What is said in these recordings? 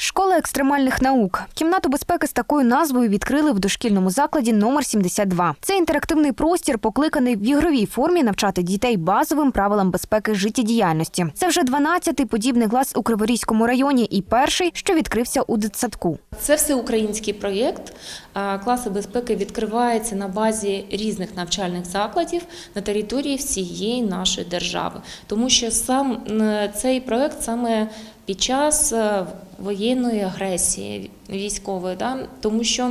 Школа екстремальних наук. Кімнату безпеки з такою назвою відкрили в дошкільному закладі номер 72. Це інтерактивний простір, покликаний в ігровій формі навчати дітей базовим правилам безпеки життєдіяльності. Це вже 12-й подібний клас у Криворізькому районі і перший, що відкрився у дитсадку. Це всеукраїнський проєкт. Класи безпеки відкриваються на базі різних навчальних закладів на території всієї нашої держави, тому що сам цей проєкт саме під час е, воєнної агресії військової, да? тому що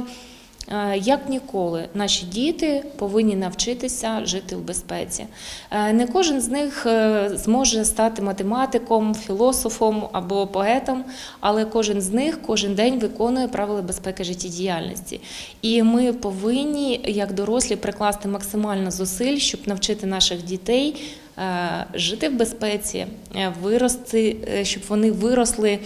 е, як ніколи наші діти повинні навчитися жити в безпеці. Е, Не кожен з них зможе стати математиком, філософом або поетом, але кожен з них кожен день виконує правила безпеки життєдіяльності. І ми повинні, як дорослі, прикласти максимально зусиль, щоб навчити наших дітей жити в безпеці, е, вирости, е, щоб вони виросли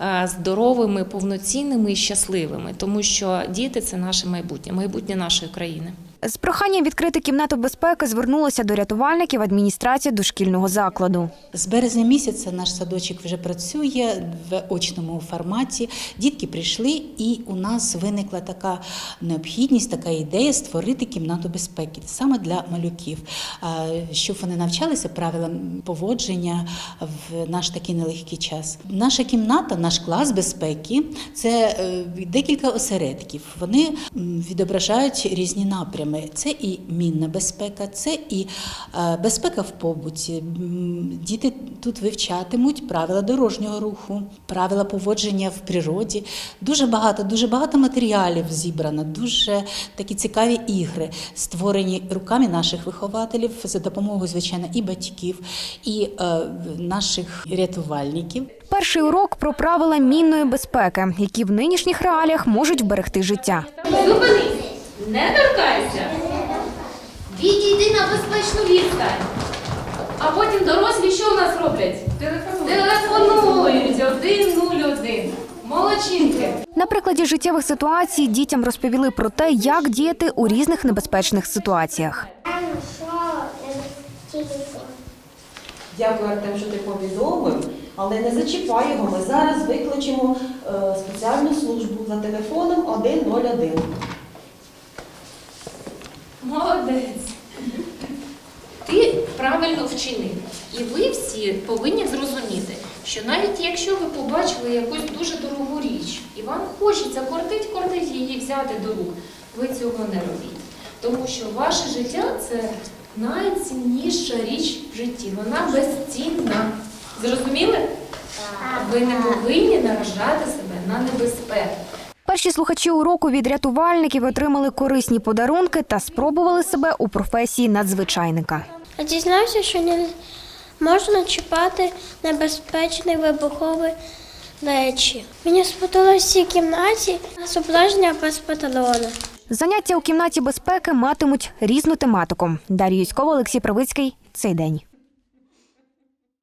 е, здоровими, повноцінними і щасливими, тому що діти це наше майбутнє, майбутнє нашої країни. З проханням відкрити кімнату безпеки звернулося до рятувальників адміністрації дошкільного закладу. З березня місяця наш садочок вже працює в очному форматі. Дітки прийшли, і у нас виникла така необхідність, така ідея створити кімнату безпеки саме для малюків, щоб вони навчалися правилам поводження в наш такий нелегкий час. Наша кімната, наш клас безпеки це е, декілька осередків. Вони відображають різні напрями. Це і мінна безпека, це і е, безпека в побуті. Діти тут вивчатимуть правила дорожнього руху, правила поводження в природі. Дуже багато, дуже багато матеріалів зібрано, дуже такі цікаві ігри, створені руками наших вихователів за допомогою, звичайно, і батьків, і е, наших рятувальників. Перший урок про правила мінної безпеки, які в нинішніх реаліях можуть вберегти життя. Не торкайся! Відійди на безпечну відстань. А потім дорослі що у нас роблять? Телефонують 101. Молодчинки. На прикладі життєвих ситуацій дітям розповіли про те, як діяти у різних небезпечних ситуаціях. Дякую, Артем, що ти повідомив, але не зачіпай його. Ми зараз викличемо е, спеціальну службу за телефоном 101. Молодець. Ти правильно вчинив. І ви всі повинні зрозуміти, що навіть якщо ви побачили якусь дуже дорогу річ, і вам хочеться кортить, кортить її взяти до рук, ви цього не робіть. Тому що ваше життя це найцінніша річ в житті. Вона безцінна. Зрозуміли? Ви не повинні наражати себе на небезпеку. Перші слухачі уроку від рятувальників отримали корисні подарунки та спробували себе у професії надзвичайника. Дізнався, що не можна чіпати небезпечні вибухові речі. Мені сподобалось цій кімнаті зображення без патрона. Заняття у кімнаті безпеки матимуть різну тематику. Дар'я Юськова, Олексій Правицький. Цей день.